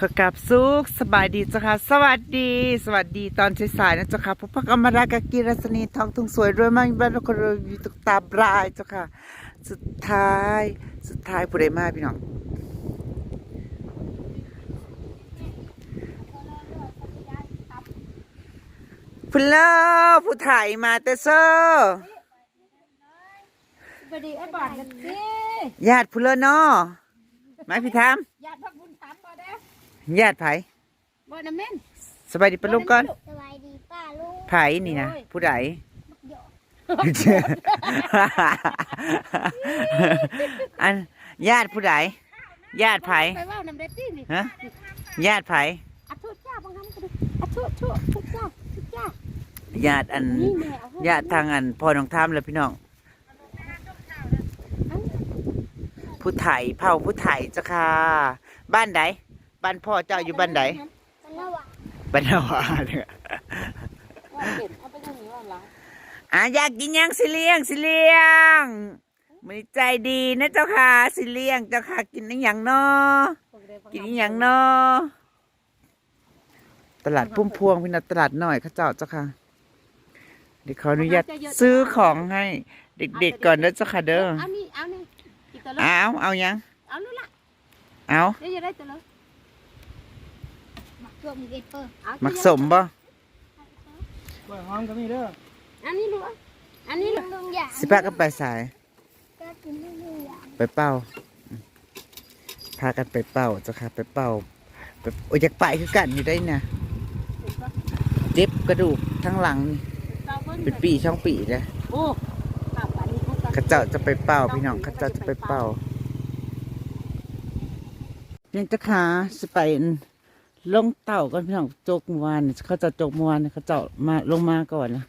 ขอกราบสุขสบายดีเจ้าค่ะ สวัสดี สวัสดีตอนสายๆนะเจ้าค่ะพบพักอมรากากีรัศนีทองทุงสวยรวยมากบ้านเราคนรวยอยู่ตุกตาบรายเจ้าค่ะ สุดท้ายสุดท้ายผู้ใดมาพี่น้องพุ่นเล่อผู้ถ่ายมาแต่เซอร์ไปดีไอ้บ้านกันสิญาติพุ่นเล่อเนาะมาพี่ทามญาติพักบุญถามบ่ได้ ญาติไผบ่นะแม่นสบายดีปะลุงก่อนสวัสดีป้าลุงไผนี่นะผู้ใดเดี๋ยวอันญาติผู้ใดญาติไผไปเว่านำได้ตีนี่ฮะญาติไผอัดโทษจ้าบางครั้งก็ดูอัดโทษโทษโทษจ้าโทษจ้าญาติอันนี่แม่เอาญาติทางอันพ่อน้องทามเลยพี่น้องผู้ไถเผ่าผู้ไถเจ้าค่ะ บ้านใด บ้านพ่อเจ้าอยู่บ้านใดกันแล้วอะบ้านนาวาเนี่ยว่าเห็นเอาไปทางนี้ว่าหลังอะอยากกินหยังสิเลี้ยงสิเลี้ยงมันใจดีนะเจ้าค่ะสิเลี้ยงเจ้าค่ะกินอหย่างเนาะกินอหย่างเนาะตลาดพุ่มพวงพี่น้องตลาดหน่อยเข้าเจ้าเจ้าค่ะเดี๋ยวขออนุญาตซื้อของให้เด็กๆก่อนนะเจ้าค่ะเด้อเอานี่เอานี่อีกตัวละเอาเอายังเอาลูกละเอาเดี๋ย วจะได้ตัวละมักรวมเกตเปอร์เอามักสมบ่กล้วยหอมก็มีเด้ออันนี้ลูกอันนี้ลูกลุงอยากสิพากันไปสายก็กินลุงอยากไปเป้าอืมพากันไปเป้าเจ้าค่ะไปเป้าไปโอ้ยอยากไปคือกันอยู่ได้นะเจ็บกระดูกทั้งหลังนี่เตาเพิ่นเป็นปีช่องปีเลยโอ้ข้าวปลานี่เขาข้าเจ้าจะไปเป้าพี่น้องข้าเจ้าจะไปเป้าเพียงเจ้าขาสไป ลงเต่ากันพี่น้องจกมวานเขาจะจกมวานเขาเจ้ามาลงมาก่อนนะ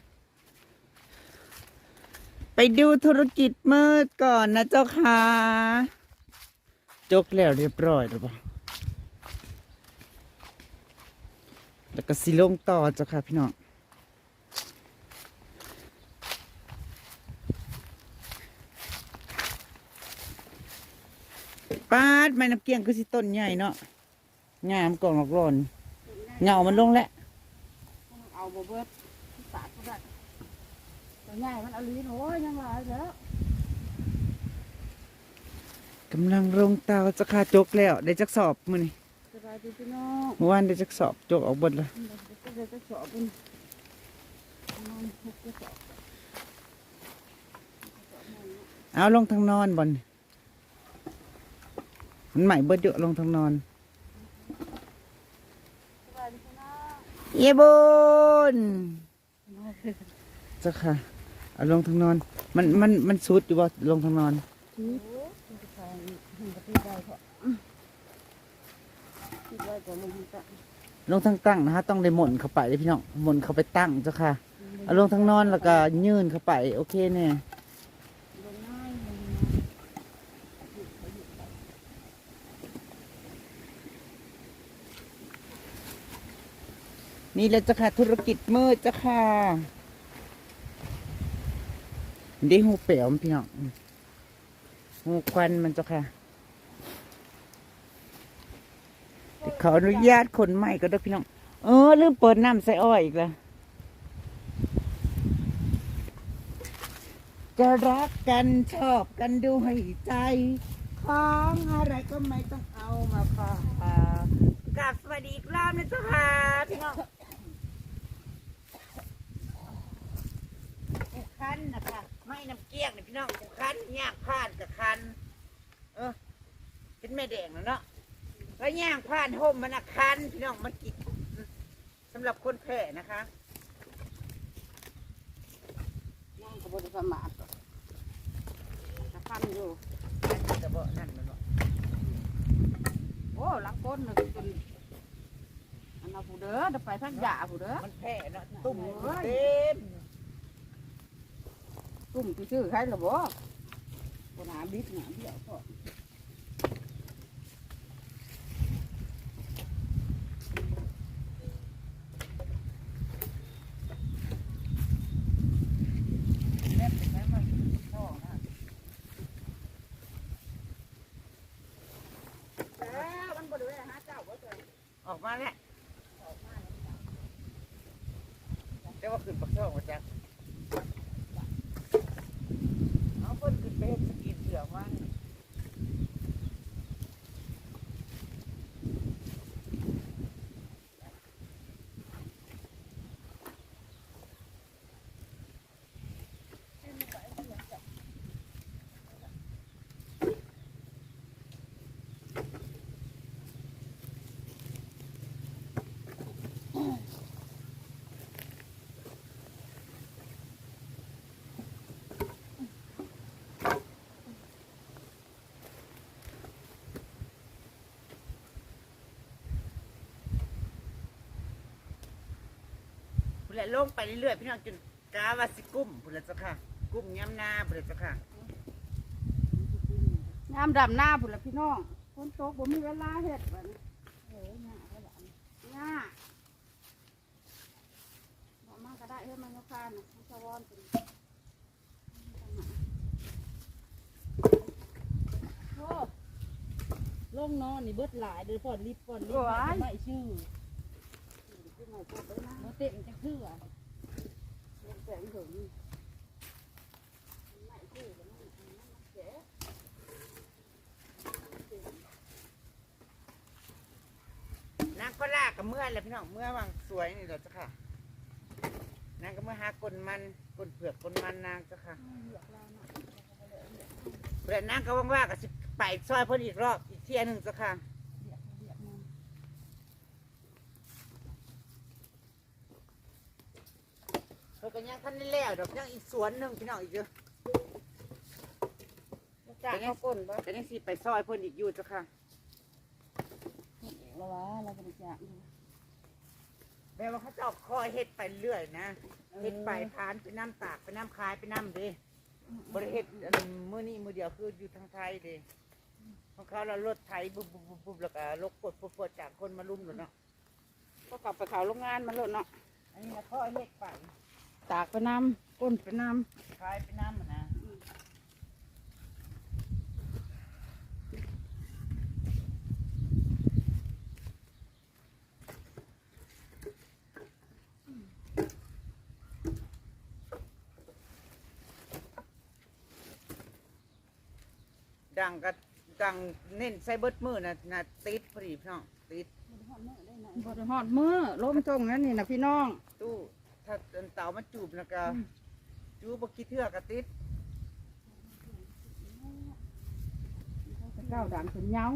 ไปดูธุรกิจมืดก่อนนะเจ้าค่ะจกแล้วเรียบร้อยหรือเปล่าแล้วก็สิลงต่อเจ้าค่ะพี่น้องปาดไม้น้ำเกี้ยงคือสิต้นใหญ่เนาะ งามกล่องหลอกหลอนเงามันลงแล้วเอาบ่เบิดสาดก็ได้ตัวใหญ่มันเอาลิ้นโอ้ยยังหลายแล้วกำลังลงเตาจะคาจกแล้วได้จักสอบมือนี่สบายดีพี่น้องเมื่อวานได้จักสอบจกออกเบดเลยก็เลยจะสอบเป็นประมาณหกกระสอบเอาลงทางนอนบอลมันใหม่เบิดเยอะลงทางนอน สบายดีพี่น้อง เยบุนเจ้าค่ะเอาลงทางนอน มันมันมันสุดอยู่บ่ลงทางนอนทีมันจะใส่มันก็ตีได้เพราะตีได้แต่มันจะลงทางตั้งนะฮะต้องได้หม่นเข้าไปเลยพี่น้องหม่นเข้าไปตั้งเจ้าค่ะเอาลงทางนอนแล้วก็ยื่นเข้าไป โอเคเนี่ย ลงง่ายลง นี่แหละเจ้าค่ะธุรกิจมืดจ้าค่ะได้หูเป๋วมันพี่น้องหูควันมันจ้าค่ะเขออนุญาตคนใหม่ก็ได้พี่น้อง เออลืมเปิดน้ำใส่อ้อยอีกแล้วจะรักกันชอบกันดูให้ใจของอะไรก็ไม่ต้องเอามาฝากกลับสวัสดีอีกรอบนะเจ้าค่ะพี่น้อง คันนะคะไม่น้ำเกี้ยงนี่พี่น้องคันย่างผ่านกับคัน เออเป็นแม่แดงแล้วเนาะแล้วย่างผ่านห่มมันนะคันพี่น้องมันกินสำหรับคนแพ้นะคะนั่งกับบริษัทมาตกระพันอยู่จะบอกนั่นมันบอกโอ้ลักก้นเลยจนอันเอาผู้เด้อเดี๋ยวไปทักยาผู้เด้อมันแพ้เนาะตุ่มเต็ม ตุ่มที่ชื่อใครหรอบ่คนหาบิ๊กหนาเดียวก็แม่เป็นแม่มันพ่อนะแล้วมันบ่ได้หาเจ้าบ่เจอออกมาแล้วว่าขึ้นปักช่องมาจากเอาเพิ่นขึ้นไปเฮ็ดสกีเสือมานี่ พุ่นแหละลงไปเรื่อยๆพี่น้องจนกาวาสิกุ้มพุ่นละเจ้าค่ะ กุ้มย้ำหน้าพุ่นละเจ้าค่ะยามดำหน้าพุ่นละพี่น้องฝนตกบ่มีเวลาเฮ็ดบัดนี้เอ้ยหน้าก็หลานหน้าบ่มาก็ได้เฮ็ดมันก็คานน่ะมันสะวอนเป็นพ่อลงนอนนี่เบิดหลายเด้อพ่อรีบก่อนรีบโอ้ยไม่ชื่อ ขึ้นาพบไปนะบ่เต็มจักเทื่องแสงถึงนางก็ลากกับเมื่อแหละพี่น้องเมื่อวางสวยนี่แหละเจ้าค่ะนางก็เมื่อหากลมันกลเผือกกลมันนางจ้าค่ะเพื่อนนางก็ว่างๆก็สิไปซอยเพิ่นอีกรอบอีกเที่ยหนึ่งจ้าค่ะ เพิ่นก็ยังทันได้แล้วดอกยังอีกสวนหนึ่งพี่น้องอีกเยอะจากเขาก้นบ่แต่ยังสิไปซอยเพิ่นอีกอยู่เจ้าค่ะแล้ววะเราก็ได้จากอยู่แม่ว่าเขาจะเอาคอยเฮ็ดไปเรื่อยนะเฮ็ดไปพานไปน้ำตากไปน้ำคายไปน้ำเด้บริเฮ็ดอันมื้อนี้มื้อเดียวคืออยู่ทางไทยเด้ของเขาเรารถไถบุบบุบบุบบุบแล้วก็ลกกดปวดจากคนมาลุ่มเลยเนาะก็กลับไปเขาโรงงานมันโลดเนาะอันนี้นะคอยเฮ็ดไป ตากไปน้ำก้นไปน้คายไปน้ำอะนะดังก็ดังเน้นใส่เบิดมือนะนะติดพอดีพี่น้องติดำบ่ได้ฮอดมือล้มตรงนั้นนี่นะพี่น้อง ตู้ถ้าอันเต่ามันจูบแล้วก็จูบกิเทือกก็ติดเก้าด่างถึงเหงา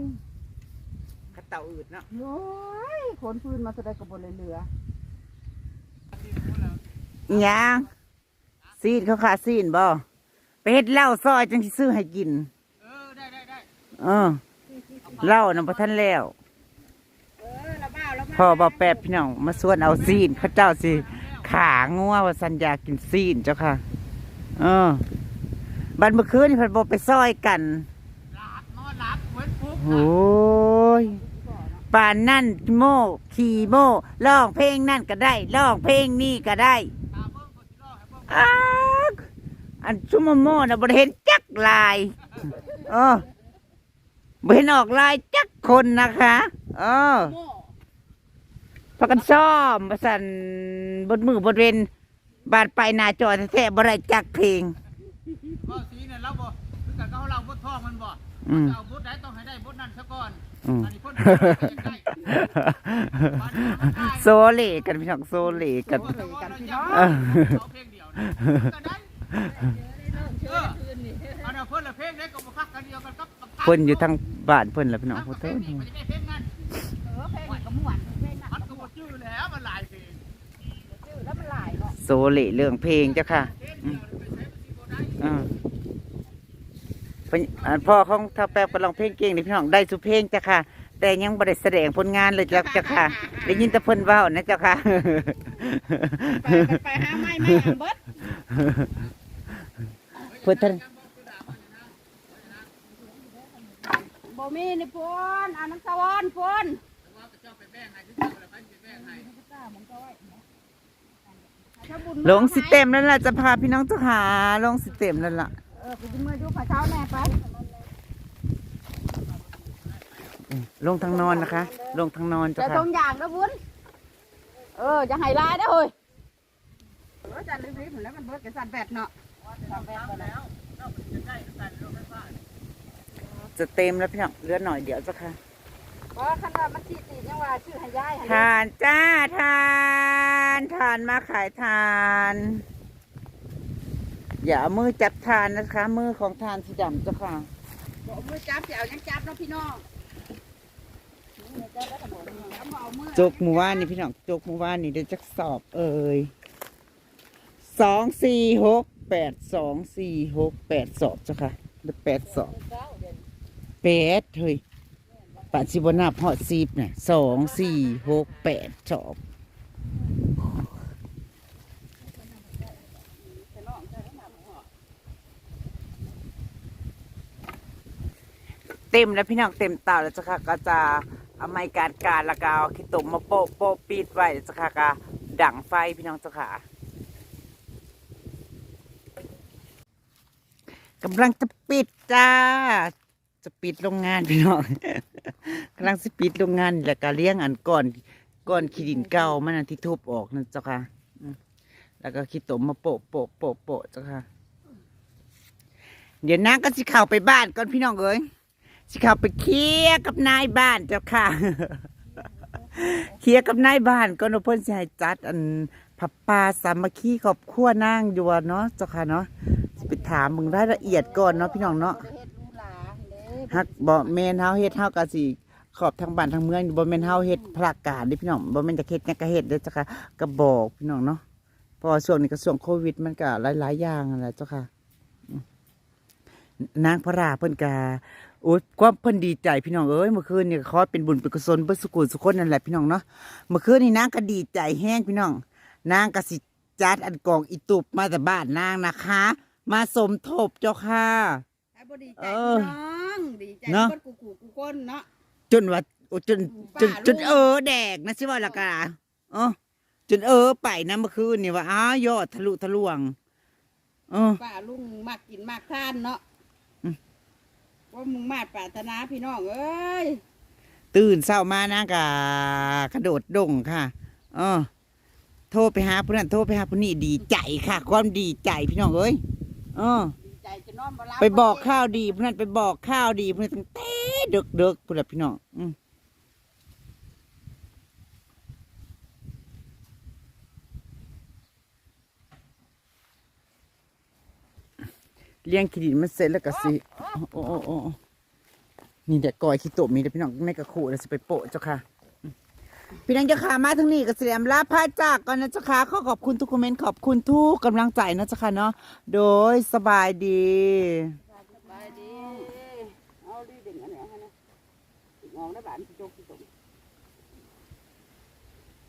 กระเต่าอืดเนาะโอ้ยขนพื้นมาแสดงกับบนเลยเหลือยางซีนเขาขาซีนบ่ไปเฮ็ดเหล้าซอยจังสิซื้อให้กิน เออได้ได้ได้เออเหล้านํบ่ทันแล้ว เออละบ้าละบ้าพ่อบ่แป๊บพี่น้องมาส่วนเอาซีนเขาเจ้าสิ ขางัวว่าสัญญากินซีนเจ้าค่ะ เออ บัดเมื่อคืนนี่เพิ่นบไปซอยกันหลับนอนหลับเว้นปุ๊บโอ้ยป่านนั่นโม่ขี่โม่ร้องเพลงนั่นก็ได้ร้องเพลงนี่ก็ได้อ้าวอันชุมโม่นะบริเห็นจักลายเออบ่เห็นออกลายจักคนนะคะ เออ โม่ากันซ่อมประสันบนมือบนเวนบานไปหนาจอแท้ๆบ่ได้จักเพลงก็สีเนี่ยเราบ่คือกันเขาเราบดทองมันบ่อืมจะเอาบดได้ต้องให้ได้บดนั่นซะก่อนอืม อันนี้เพิ่นยังได้โซเลกันพี่น้องโซเลกันโอ้แต่ว่าเรายังเออเอาเพลงเดียวนะก็ได้เอออันนั้นเพิ่นละเพลงได้ก็บ่คักกันเดียวกันกับกับ เพิ่นอยู่ทางบ้านเพิ่นแหล้วพี่น้องทั้งขอกับโทเพลษ โซเลเรื่องเพลงเจ้าค่ะเพลงเดียวไปใช้มันสิบ่ได้อืมเพิ่นอ่าพ่อของท้าแป๊บก็ร้องเพลงเก่งนี่พี่น้องได้สุเพลงจ้ะค่ะ แต่ยังบ่ได้แสดงผลงานเลยจ้ะจ้ะค่ะ ได้ยินแต่เพิ่นเว้านะเจ้าค่ะไปกันไปหาไม้ไม้อันเบิดเพิ่นท่านบ่มีนี่พนเอาน้ำสะวอนพนว่าเจ้าไปแบ่งให้ที่เจ้าแล้วไปสิแบ่งให้ถ้าบุญ ลงสิเต็มแล้วล่ะจะพาพี่น้องเจ้าค่ะลงสิเต็มแล้วล่ะเออไปกินมือดูข้าวเช้าแน่ไปลงทางนอนนะคะ ลงทางนอนจ้ะแต่ค่ะตรงอย่างนะบุญเออจะให้ลายได้อเฮ้ยเออจันรีบๆแล้วมันเบิดกับสันแปดเนาะสันแปดก็แล้วจะเต็มแล้วพี่น้องเหลือหน่อยเดี๋ยวจ้ะค่ะ เพราะคันว่ามันชีตียังว่าชื่อให้ย้ายให้ทานจ้าทานทานมาขายทาน อย่าเอามือจับทานนะคะ มือของทานสีดำจ้ะค่ะ บอกมือจับจะเอายังจับเนาะพี่น้องเอามาเอามือจกหมู่ว่านนี่พี่น้องจกหมู่ว่านนี่เดี๋ยวจะสอบเอ่ยสองสี่หกแปดสองสี่หกแปดสอบจ้ะค่ะเดี๋ยวแปดสอบแปดเฮ้ย ปัจจุบันนับหอดซีบเนี่ยสองสี่หกแปดสอบเต็มแล้วพี่น้องเต็มเตาแล้วจะค่ะก็จะเอาไม้การการล้วก็เอาขี้ตุ่มมาโปะโปะปิดไว้จะค่ะก็ดังไฟพี่น้องจ้ะค่ะกำลังจะปิดจ้า จะปิดโรงงานพี่น้อง กำลังจะปิดโรงงานแล้วก็เลี้ยงอันก่อนก่อนขี้ดินเก่ามันอันที่ทุบออกนั่นเจ้าค่ะแล้วก็ขี้ตมมาโปะโปะโปะโปะเจ้าค่ะ เดี๋ยวนางก็สิเข้าไปบ้านก่อนพี่น้องเอ้ยสิเข้าไปเคลียร์กับนายบ้านเจ้าค่ะเคลียร์กับนายบ้านก็นเพิ่นสิให้จัด อันผับปลาสามัคคีครอบครัวนางอยู่เนาะเจ้าค่ะเนาะไปถามมึงรายละเอียดก่อนเนาะพี่น้องเนาะ เฮ็ดลูหลาเด้ ฮักบ่แม่นเฮาเฮ็ดเฮาก็สิขอบทางบ้านทางเมืองบ่แม่นเฮาเฮ็ดพลาการเด้พี่น้องบ่แม่นจะเฮ็ดหยังก็เฮ็ดเด้อจ้ะค่ะก็บอกพี่น้องเนาะเพราะว่าช่วงนี้ก็ช่วงโควิดมันก็หลายๆอย่างนั่นแหละเจ้าค่ะนางพระราเพิ่นก็โอ้ยความเพิ่นดีใจพี่น้องเอ้ยเมื่อคืนนี่ก็ขอเป็นบุญเป็นกุศลเบิดสุขุสุคนนั่นแหละพี่น้องเนาะเมื่อคืนนี่นางก็ดีใจแฮงพี่น้อง นางก็สิจัดอันกองอีตุบมาแต่บ้านนางนะคะ มาสมทบเจ้าค่ะ ให้บ่ดีใจเอพี่อน้องดีใจเนาะคนกูกูกูคนเนาะ จนว่าโอ้จนจนป้าจนลูกเออแดกนะสิว่าละกาอ๋อจนเออไปนะเมื่อคืนนี่ว่าอ้าวยอดทะลุทะลวงเออ ป้าลุงมากกินมากทานเนาะอืม ว่ามึงมาดปรารถนาพี่น้องเอ้ยตื่นเศร้ามานะกะกระโดดดงค่ะเออโทรไปหาผู้นั้นโทรไปหาผู้นี้ดีใจค่ะ ความดีใจพี่น้องเอ้ยเออดี ใจจะนอนบ่หลับไปบอกข้าวดีผู้นั้นไปบอกข้าวดีผู้นั้นตั้งแต่เด็กเด็กๆผู้นั้นพี่น้องอืมเลี้ยงขีดินมันเสร็จแล้วก็สิโอ้โอ้โอ้โอ้นี่เด็กก่อยขี้ตบมีเด็กพี่น้องไม่กระขู่แล้วสิไปโปะเจ้าค่ะ พี่นังจะขามาทั้งนี้ก็เสียมลาพาจากก่อนนะจ๊ะค่ะขอขอบคุณทุกคอมเมนต์ขอบคุณทุกกำลังใจนะจ๊ะค่ะเนาะโดยสบายดี สบายดี เอาดีเด่นอันไหนฮะนะติดงองได้บ้านสิโจกสิโจก